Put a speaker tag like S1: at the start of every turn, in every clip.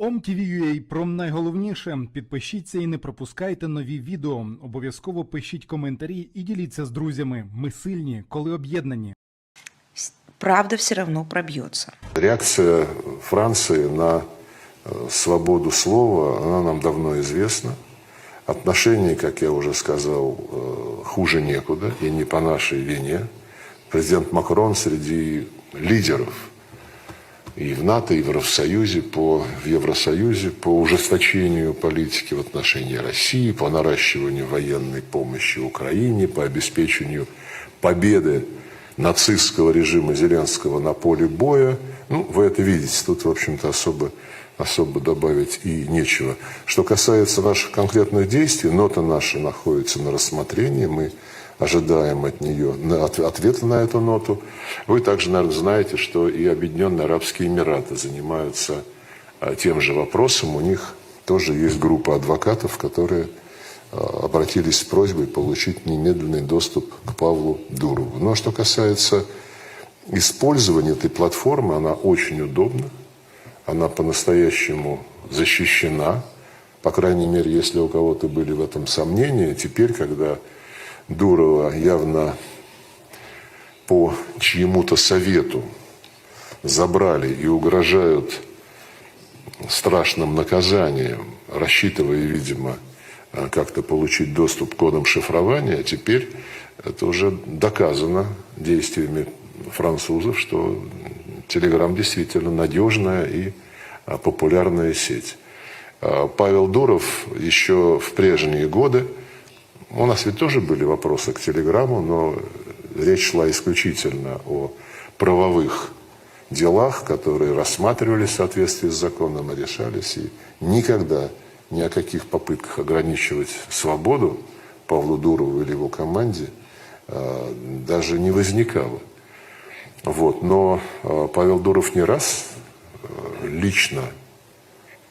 S1: OMTV.ua про найголовніше. Підпишіться і не пропускайте нові відео. Обов'язково пишіть коментарі і діліться з друзями. Ми сильні, коли об'єднані.
S2: правда все равно пробьется.
S3: Реакция Франции на э, свободу слова, она нам давно известна. Отношения, как я уже сказал, э, хуже некуда, и не по нашей вине. Президент Макрон среди лидеров и в НАТО, и в Евросоюзе, по, в Евросоюзе по ужесточению политики в отношении России, по наращиванию военной помощи Украине, по обеспечению победы нацистского режима Зеленского на поле боя. Ну, вы это видите, тут, в общем-то, особо, особо добавить и нечего. Что касается наших конкретных действий, нота наша находится на рассмотрении, мы ожидаем от нее ответа на эту ноту. Вы также, наверное, знаете, что и Объединенные Арабские Эмираты занимаются а, тем же вопросом. У них тоже есть группа адвокатов, которые а, обратились с просьбой получить немедленный доступ к Павлу Дурову. А что касается использования этой платформы, она очень удобна, она по-настоящему защищена. По крайней мере, если у кого-то были в этом сомнения, теперь, когда Дурова явно по чьему-то совету забрали и угрожают страшным наказанием, рассчитывая, видимо, э, как-то получить доступ к кодам шифрования, теперь это уже доказано действиями французов, что Телеграм действительно надежная и а, популярная сеть. А, Павел Дуров еще в прежние годы, у нас ведь тоже были вопросы к Телеграму, но речь шла исключительно о правовых делах, которые рассматривались в соответствии с законом и решались. И никогда ни о каких попытках ограничивать свободу Павлу Дурову или его команде э, даже не возникало. Вот. Но э, Павел Дуров не раз э, лично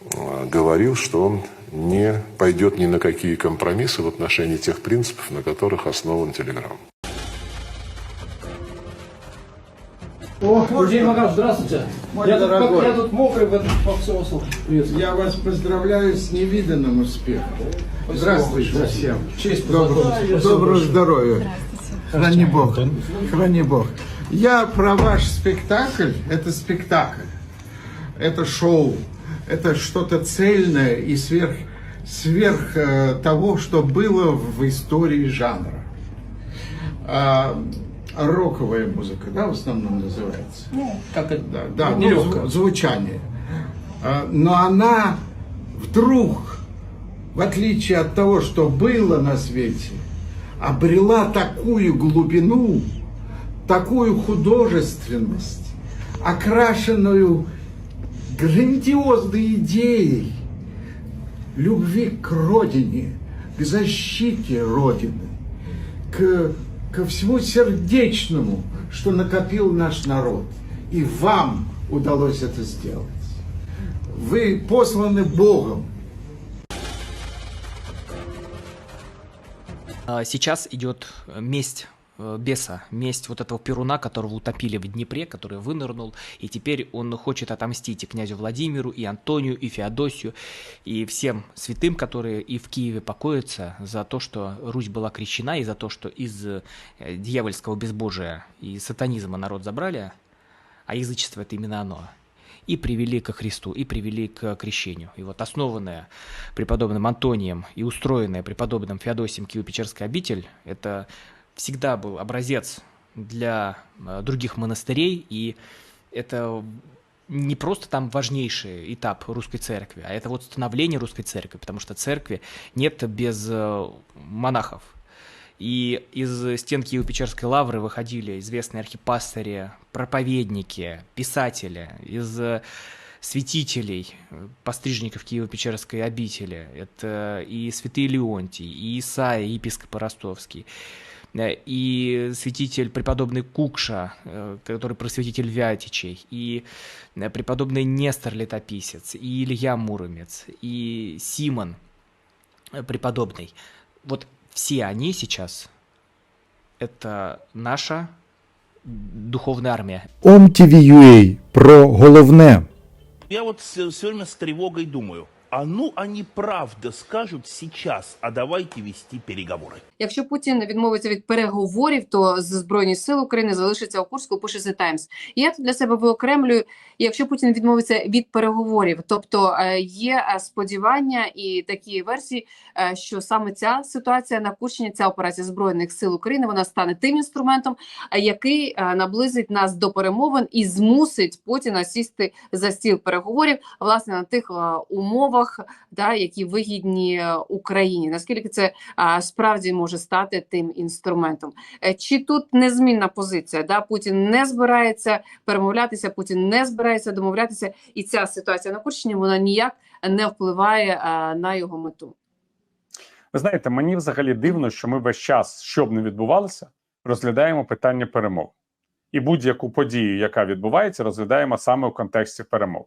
S3: э, говорил, что он не пойдет ни на какие компромиссы в отношении тех принципов, на которых основан Телеграм.
S4: Евгений Макаров, здравствуйте.
S5: Мой
S4: я, тут,
S5: дорогой.
S4: я тут мокрый в этом по всему. Приветствую.
S5: Я вас поздравляю с невиданным успехом. Здравствуйте
S4: большое.
S5: всем.
S4: Честь
S5: Доброго, доброго здоровья. Храни Бог. Храни Бог. Я про ваш спектакль. Это спектакль. Это шоу. Это что-то цельное и сверх, сверх э, того, что было в истории жанра. А, роковая музыка, да, в основном называется.
S4: Как это?
S5: Да, да, ну, звучание. А, Но она вдруг, в отличие от того, что было на свете, обрела такую глубину, такую художественность, окрашенную грандиозной идеей любви к родине, к защите родины, к, ко всему сердечному, что накопил наш народ. И вам удалось это сделать. Вы посланы Богом.
S6: А, Сейчас идет месть беса, месть вот этого Перуна, которого утопили в Днепре, который вынырнул, и теперь он хочет отомстить и князю Владимиру, и Антонию, и Феодосию, и всем святым, которые и в Киеве покоятся за то, что Русь была крещена, и за то, что из э, дьявольского безбожия и сатанизма народ забрали, а язычество это именно оно, и привели ко Христу, и привели к крещению. И вот основанная преподобным Антонием и устроенная преподобным Феодосием Киево-Печерская обитель, это всегда был образец для э, других монастырей, и это не просто там важнейший этап русской церкви, а это вот становление русской церкви, потому что церкви нет без э, монахов. И из стен Киево-Печерской лавры выходили известные архипастыри, проповедники, писатели, из э, святителей, пострижников Киево-Печерской обители. Это и святый Леонтий, и Исаия, епископ Ростовский, и святитель преподобный Кукша, э, который просветитель Вятичей, и э, преподобный Нестор Летописец, и Илья Муромец, и Симон э, преподобный. Вот все они сейчас это наша духовная армия.
S1: OMTV.ua про головне.
S7: Я вот все время с тревогой думаю, а ну они правда скажут сейчас, а давайте вести переговоры.
S8: Якщо Путін відмовиться від переговорів, то з збройні сили України залишаться у Курську. Пише The Times. Я тут для себе виокремлюю. Якщо Путін відмовиться від переговорів, тобто е, є е, сподівання і такі версії, е, що саме ця ситуація на Курщині, ця операція збройних сил України, вона стане тим інструментом, який наблизить нас до перемовин і змусить Путіна сісти за стіл переговорів власне на тих е, умовах, да, які вигідні е, Україні. Наскільки це справді може стати тим інструментом. Е, Чи тут незмінна позиція? Да? Путін не збирається перемовлятися, Путін не збирається домовлятися, і ця ситуація на Курщині вона ніяк не впливає а, на його мету.
S9: Ви знаєте, мені взагалі дивно, що ми весь час, що б не відбувалося, розглядаємо питання перемов. І будь-яку подію, яка відбувається, розглядаємо саме у контексті перемов.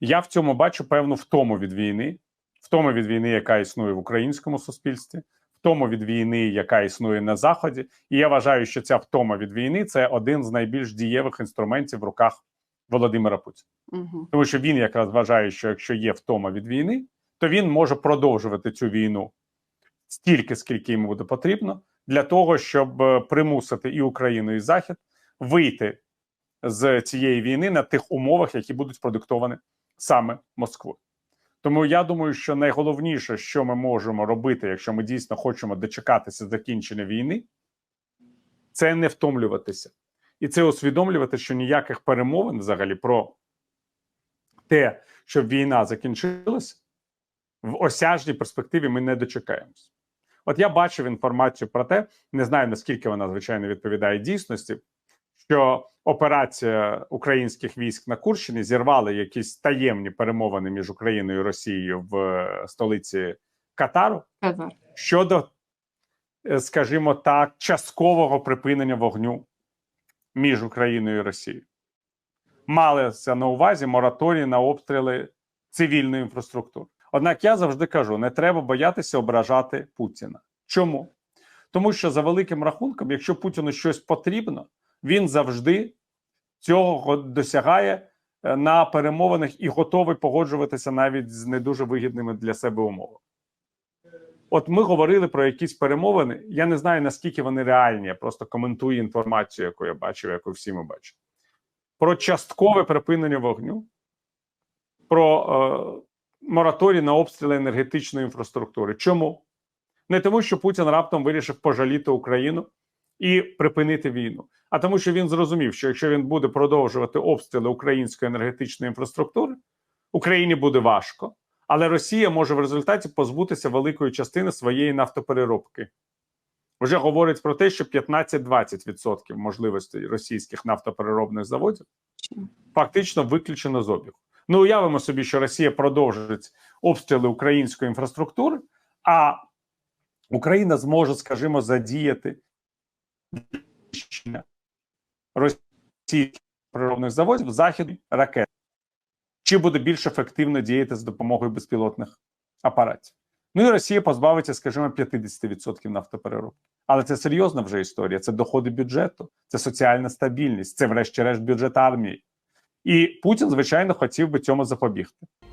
S9: Я в цьому бачу певну втому від війни, втому від війни, яка існує в українському суспільстві, втому від війни, яка існує на Заході. І я вважаю, що ця втома від війни це один з найбільш дієвих інструментів в руках Володимира Путіна.
S8: Угу.
S9: Тому що він якраз вважає, що якщо є втома від війни, то він може продовжувати цю війну стільки, скільки йому буде потрібно, для того, щоб е, примусити і Україну, і Захід вийти з цієї війни на тих умовах, які будуть продиктовані саме Москвою. Тому я думаю, що найголовніше, що ми можемо робити, якщо ми дійсно хочемо дочекатися закінчення війни, це не втомлюватися. І це усвідомлювати, що ніяких перемовин взагалі про те, щоб війна закінчилася, в осяжній перспективі ми не дочекаємось. От я бачив інформацію про те, не знаю наскільки вона звичайно відповідає дійсності, що операція українських військ на Курщині зірвала якісь таємні перемовини між Україною і Росією в е, столиці Катару
S8: Казар.
S9: щодо, е, скажімо так, часткового припинення вогню між Україною і Росією. Малися на увазі мораторій на обстріли цивільної інфраструктури. Однак я завжди кажу: не треба боятися ображати Путіна. Чому? Тому що за великим рахунком, якщо Путіну щось потрібно, він завжди цього досягає е, на перемовинах і готовий погоджуватися навіть з не дуже вигідними для себе умовами. От ми говорили про якісь перемовини. Я не знаю наскільки вони реальні. Я просто коментую інформацію, яку я бачив, яку всі ми бачимо. Про часткове припинення вогню, про е, мораторій на обстріли енергетичної інфраструктури. Чому? Не тому, що Путін раптом вирішив пожаліти Україну і припинити війну, а тому, що він зрозумів, що якщо він буде продовжувати обстріли української енергетичної інфраструктури, Україні буде важко, але Росія може в результаті позбутися великої частини своєї нафтопереробки. Вже говорять про те, що 15-20% можливостей російських нафтопереробних заводів фактично виключено з обігу. Ну, уявимо собі, що Росія продовжить обстріли української інфраструктури, а Україна зможе, скажімо, задіяти російських природних заводів західних ракет. Чи буде більш ефективно діяти з допомогою безпілотних апаратів? Ну і Росія позбавиться, скажімо, 50% нафтопереробки. Але це серйозна вже історія. Це доходи бюджету, це соціальна стабільність, це, врешті-решт, бюджет армії. І Путін, звичайно, хотів би цьому запобігти.